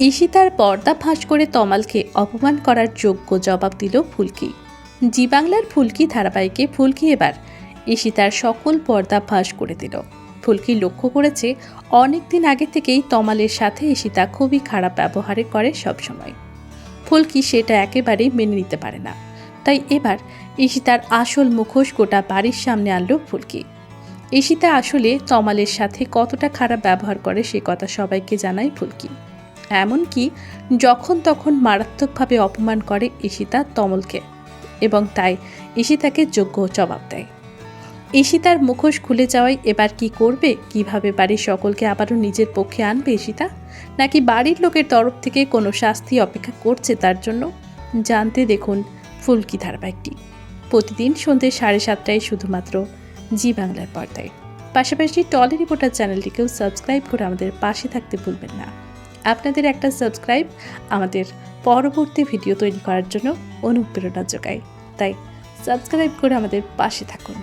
ঈশিতার পর্দা ফাঁস করে তমালকে অপমান করার যোগ্য জবাব দিল ফুলকি। জি বাংলার ফুলকি ধারাবাহিকে ফুলকি এবার ঈশিতার সকল পর্দা ফাঁস করে দিল। ফুলকি লক্ষ্য করেছে, অনেক দিন আগে থেকেই তমালের সাথে ঈশিতা খুবই খারাপ ব্যবহারে করে সবসময়। ফুলকি সেটা একেবারেই মেনে নিতে পারে না। তাই এবার ঈশিতার আসল মুখোশ গোটা বাড়ির সামনে আনলো ফুলকি। ঈশিতা আসলে তমালের সাথে কতটা খারাপ ব্যবহার করে সে কথা সবাইকে জানায় ফুলকি। এমনকি যখন তখন মারাত্মকভাবে অপমান করে ঈশিতা তমলকে এবং তাই ঈশিতাকে যোগ্য জবাব দেয়। ঈশিতার মুখোশ খুলে যাওয়ায় এবার কি করবে? কীভাবে বাড়ির সকলকে আবারও নিজের পক্ষে আনবে ঈশিতা? নাকি বাড়ির লোকের তরফ থেকে কোনো শাস্তি অপেক্ষা করছে তার জন্য? জানতে দেখুন ফুলকি ধারাবাহিকটি। প্রতিদিন সন্ধ্যে সাড়ে সাতটায় শুধুমাত্র জি বাংলার পর্দায়। পাশাপাশি টলি রিপোর্টার চ্যানেলটিকেও সাবস্ক্রাইব করে আমাদের পাশে থাকতে ভুলবেন না। আপনাদের একটা সাবস্ক্রাইব আমাদের পরবর্তী ভিডিও তৈরি করার জন্য অনুপ্রেরণা যোগায়। তাই সাবস্ক্রাইব করে আমাদের পাশে থাকুন।